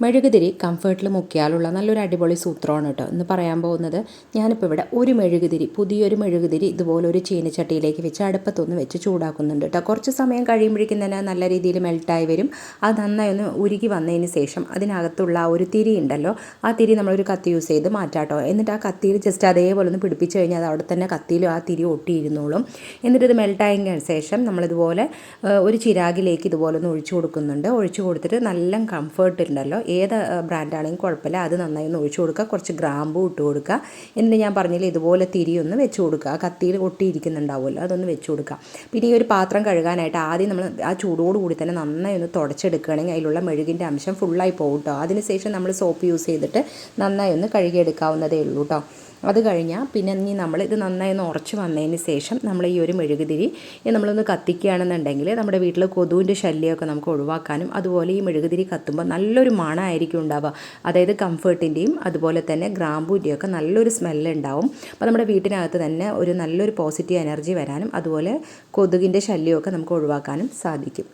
മെഴുകുതിരി കംഫേർട്ടിൽ മുക്കിയാലുള്ള നല്ലൊരു അടിപൊളി സൂത്രമാണ് കേട്ടോ. എന്ന് പറയാൻ പോകുന്നത് ഞാനിപ്പോൾ ഇവിടെ ഒരു മെഴുകുതിരി പുതിയൊരു മെഴുകുതിരി ഇതുപോലെ ഒരു ചീനച്ചട്ടിയിലേക്ക് വെച്ച് അടുപ്പത്തൊന്ന് വെച്ച് ചൂടാക്കുന്നുണ്ട് കേട്ടോ. കുറച്ച് സമയം കഴിയുമ്പോഴേക്കും തന്നെ നല്ല രീതിയിൽ മെൽട്ടായി വരും. അത് നന്നായി ഒന്ന് ഉരുകി വന്നതിന് ശേഷം അതിനകത്തുള്ള ആ ഒരു തിരി ഉണ്ടല്ലോ ആ തിരി നമ്മളൊരു കത്തി യൂസ് ചെയ്ത് മാറ്റാട്ടോ എന്നിട്ട് ആ കത്തിയിൽ ജസ്റ്റ് അതേപോലെ ഒന്ന് പിടിപ്പിച്ച് കഴിഞ്ഞാൽ അത് അവിടെ തന്നെ കത്തിയിലും ആ തിരി ഒട്ടിയിരുന്നോളും. എന്നിട്ട് ഇത് മെൽട്ടായതിന് ശേഷം നമ്മളിതുപോലെ ഒരു ചിരാകിലേക്ക് ഇതുപോലെ ഒന്ന് ഒഴിച്ചു കൊടുക്കുന്നുണ്ട്. ഒഴിച്ചു കൊടുത്തിട്ട് നല്ല കംഫേർട്ട് ഉണ്ടല്ലോ. ഏത് ബ്രാൻഡാണെങ്കിലും കുഴപ്പമില്ല. അത് നന്നായി ഒന്ന് ഒഴിച്ചു കൊടുക്കുക. കുറച്ച് ഗ്രാമ്പു ഇട്ട് കൊടുക്കുക. എന്നിട്ട് ഞാൻ പറഞ്ഞില്ല ഇതുപോലെ തിരി ഒന്ന് വെച്ച് കൊടുക്കുക. ആ കത്തിയിൽ ഒട്ടിയിരിക്കുന്നുണ്ടാവുമല്ലോ അതൊന്ന് വെച്ച് കൊടുക്കുക. പിന്നെ ഈ ഒരു പാത്രം കഴുകാനായിട്ട് ആദ്യം നമ്മൾ ആ ചൂടോട് കൂടി തന്നെ നന്നായി ഒന്ന് തുടച്ചെടുക്കുകയാണെങ്കിൽ അതിലുള്ള മെഴുകിന്റെ അംശം ഫുള്ളായി പോകും കേട്ടോ അതിനുശേഷം നമ്മൾ സോപ്പ് യൂസ് ചെയ്തിട്ട് നന്നായി ഒന്ന് കഴുകിയെടുക്കാവുന്നതേ ഉള്ളൂ കേട്ടോ അത് കഴിഞ്ഞാൽ പിന്നെ ഇനി നമ്മൾ ഇത് നന്നായി ഒന്ന് ഉറച്ച് വന്നതിന് ശേഷം നമ്മൾ ഈ ഒരു മെഴുകുതിരി നമ്മളൊന്ന് കത്തിക്കുകയാണെന്നുണ്ടെങ്കിൽ നമ്മുടെ വീട്ടിലെ കൊതുവിന്റെ ശല്യമൊക്കെ നമുക്ക് ഒഴിവാക്കാനും അതുപോലെ ഈ മെഴുകുതിരി കത്തുമ്പോൾ നല്ലൊരു മണമായിരിക്കും ഉണ്ടാവുക. അതായത് കംഫർട്ടിന്റെയും അതുപോലെ തന്നെ ഗ്രാമ്പൂന്റെയും ഒക്കെ നല്ലൊരു സ്മെല്ല് ഉണ്ടാവും. അപ്പോൾ നമ്മുടെ വീട്ടിനകത്ത് തന്നെ ഒരു നല്ലൊരു പോസിറ്റീവ് എനർജി വരാനും അതുപോലെ കൊതുകിന്റെ ശല്യമൊക്കെ നമുക്ക് ഒഴിവാക്കാനും സാധിക്കും.